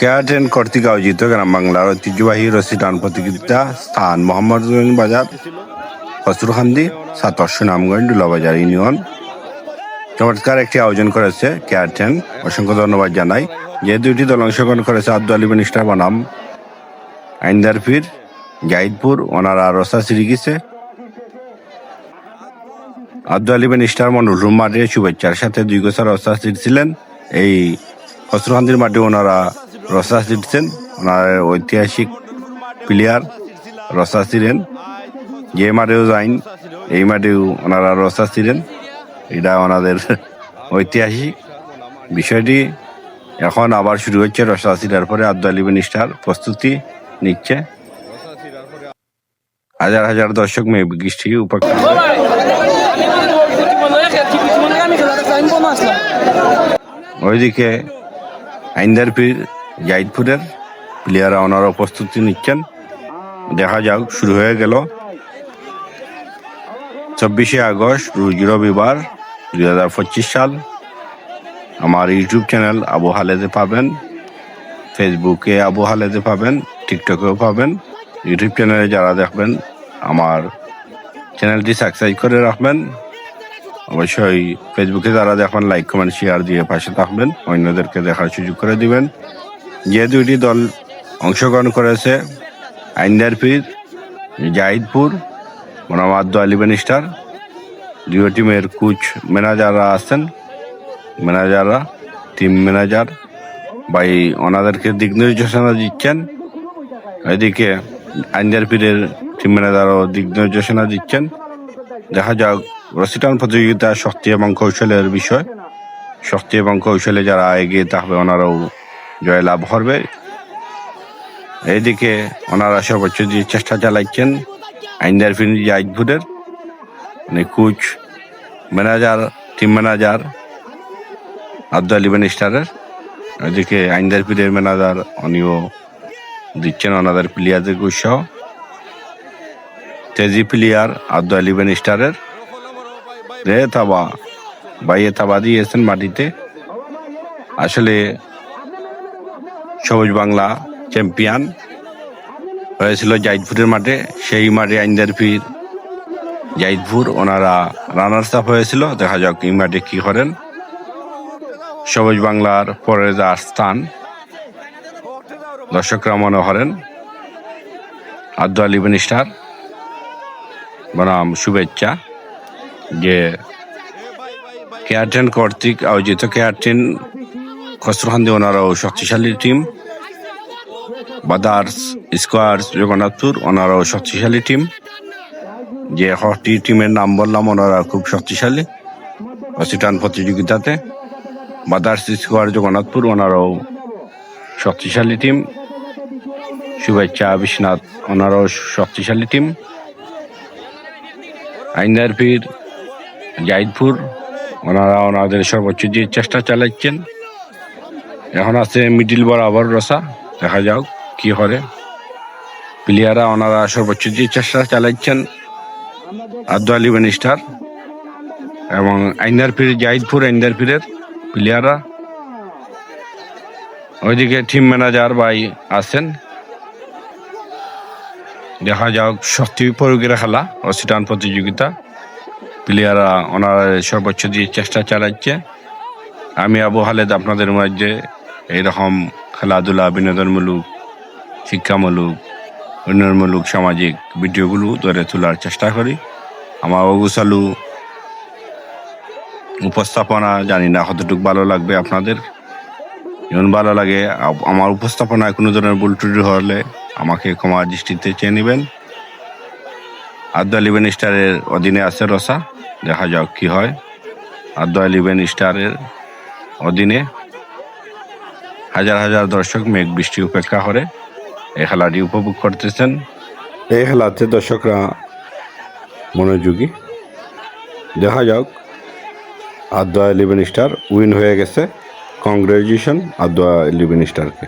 কেয়ারটেন কর্তৃক আয়োজিত গ্রাম বাংলার ঐতিহ্যবাহী রশি টান প্রতিযোগিতা স্থান মোহাম্মদগঞ্জ বাজার কসুরখান্দি সাতর সুনামগঞ্জ দুলাবাজার ইউনিয়ন। চমৎকার একটি আয়োজন করেছে কেয়ারটেন অসংখ্য ধন্যবাদ জানাই। যে দুইটি দল অংশগ্রহণ করেছে আব্দুল আলী মিনিস্টার বনাম। আইন্দার পীর জাহিদপুর, ওনারা রসা সিঁড়ি গেছে আব্দুল আলী মিনিস্টার মন্ডল মাঠে শুভেচ্ছার সাথে দুই গোছা রসা ছিঁড়ছিলেন এই কসুরখান্দির মাঠে ওনারা রসা ছিঁড়ছেন ওনার ঐতিহাসিক প্লেয়ার রসা ছিলেন যে মাঠেও যাইন, এই মাঠেও ওনারা রসা ছিলেন এটা ওনাদের ঐতিহাসিক বিষয়টি। এখন আবার শুরু হচ্ছে রসা ছিলার পরে আব্দুল আলী মিনিস্টার প্রস্তুতি নিচ্ছে। হাজার হাজার দর্শক মেয়ে বৃষ্টি উপেক্ষা ওইদিকে আইন্দার পীর প্লেয়াররা ওনারা প্রস্তুতি নিচ্ছেন। দেখা যাক, শুরু হয়ে গেল। চব্বিশে আগস্ট রোজ রবিবার, দুই হাজার পঁচিশ সাল। আমার ইউটিউব চ্যানেল আবু হালেদে পাবেন ফেসবুকে আবু হালেদে পাবেন টিকটকেও পাবেন। ইউটিউব চ্যানেলে যারা দেখবেন, আমার চ্যানেলটি সাবস্ক্রাইব করে রাখবেন। অবশ্যই ফেসবুকে যারা দেখবেন লাইক কমেন্ট শেয়ার দিয়ে পাশে থাকবেন। অন্যদেরকে দেখার সুযোগ করে দিবেন। যে দুইটি দল অংশগ্রহণ করেছে আইন্দার পীর জাহিদপুর মোহাম্মদ আলী মিনিস্টার দুই টিমের কোচ ম্যানেজাররা আছেন। ম্যানেজাররা টিম ম্যানেজার ভাই, ওনাদেরকে দিক নির্দেশনা দিচ্ছেন। এদিকে আইন্দার পীরের টিম ম্যানেজারও দিক নির্দেশনা দিচ্ছেন। দেখা যাক, রসিটান প্রতিযোগিতা শক্তি এবং কৌশলের বিষয়। শক্তি এবং কৌশলে যারা এগিয়ে থাকবে, ওনারাও জয়লাভ করবে। এইদিকে ওনারা সর্বোচ্চ দিয়ে চেষ্টা চালাচ্ছেন আইন্দার ফিন জাহিদপুরের মানে coach, manager, team manager, Abdul Ali মিনিস্টারের ওইদিকে আইন্দার পীরের ম্যানেজার, উনিও দিচ্ছেন ওনাদের প্লেয়ারদের উৎসাহ তেজি প্লেয়ার আব্দুল আলী মিনিস্টারের রে তাবা বাইয়ে তাবা দিয়েছেন মাটিতে। আসলে সবুজ বাংলা চ্যাম্পিয়ন হয়েছিল জাইদপুরের মাঠে। সেই মাঠে আইন্দার পীর জাইদপুর ওনারা রানার্স আপ হয়েছিল। দেখা যাক এই মাঠে কী করেন। সবুজ বাংলার পরের যা স্থান, দর্শকরা মনে করেন, আব্দুল আলী বনাম শুভেচ্ছা। যে কেয়ারটেন কর্তৃক আয়োজিত কেয়ারটেন খসরুখান্দি ওনারাও শক্তিশালী টিম বাদার্স স্কোয়ার্স জগন্নাথপুর ওনারাও শক্তিশালী টিম যে হটি টিমের নাম বললাম, ওনারা খুব শক্তিশালী। অসিটান প্রতিযোগিতাতে বাদার্স স্কোয়ার জগন্নাথপুর ওনারাও শক্তিশালী টিম শুভেচ্ছা, বিশ্বনাথ, ওনারাও শক্তিশালী টিম আইন্দার পীর জাহিদপুর, ওনারা ওনাদের সর্বোচ্চ দিয়ে চেষ্টা চালাচ্ছেন। এখন আছে মিডিল বরাবর রসা, দেখা যাক কি করে। প্লেয়াররা ওনারা সর্বোচ্চ দিয়ে চেষ্টা চালাচ্ছেন, আব্দুল আলী মিনিস্টার এবং আইন্দার পীর জাহিদপুর আইন্দার পীরের প্লেয়াররা। ওইদিকে টিম ম্যানেজার ভাই আছেন। দেখা যাক শক্তি প্রয়োগের খেলা, অসিটান প্রতিযোগিতা। প্লেয়াররা ওনার সর্বোচ্চ দিয়ে চেষ্টা চালাচ্ছে। আমি আবু হালেদ আপনাদের মাঝে এইরকম খেলাধুলা, বিনোদনমূলক, শিক্ষামূলক, উন্নয়নমূলক, সামাজিক ভিডিওগুলো ধরে তোলার চেষ্টা করি। আমার অগুসালু উপস্থাপনা, জানি না কতটুকু ভালো লাগবে আপনাদের। যেমন ভালো লাগে আমার উপস্থাপনায় কোনো ধরনের ত্রুটি হলে আমাকে ক্ষমা দৃষ্টিতে চেয়ে নেবেন। আব্দুল আলী স্টারের অধীনে আছে রসা? দেখা যাক কি হয়। আব্দুল আলী স্টারের অধীনে হাজার হাজার দর্শক মেঘ বৃষ্টি উপেক্ষা করে। এই খেলাটি উপভোগ করতেছেন। এই খেলাতে দর্শকরা মনোযোগী। দেখা যাক আব্দুল আলী বেন স্টার উইন হয়ে গেছে। কংগ্রেচুলেশন আব্দুল আলী বেন স্টারকে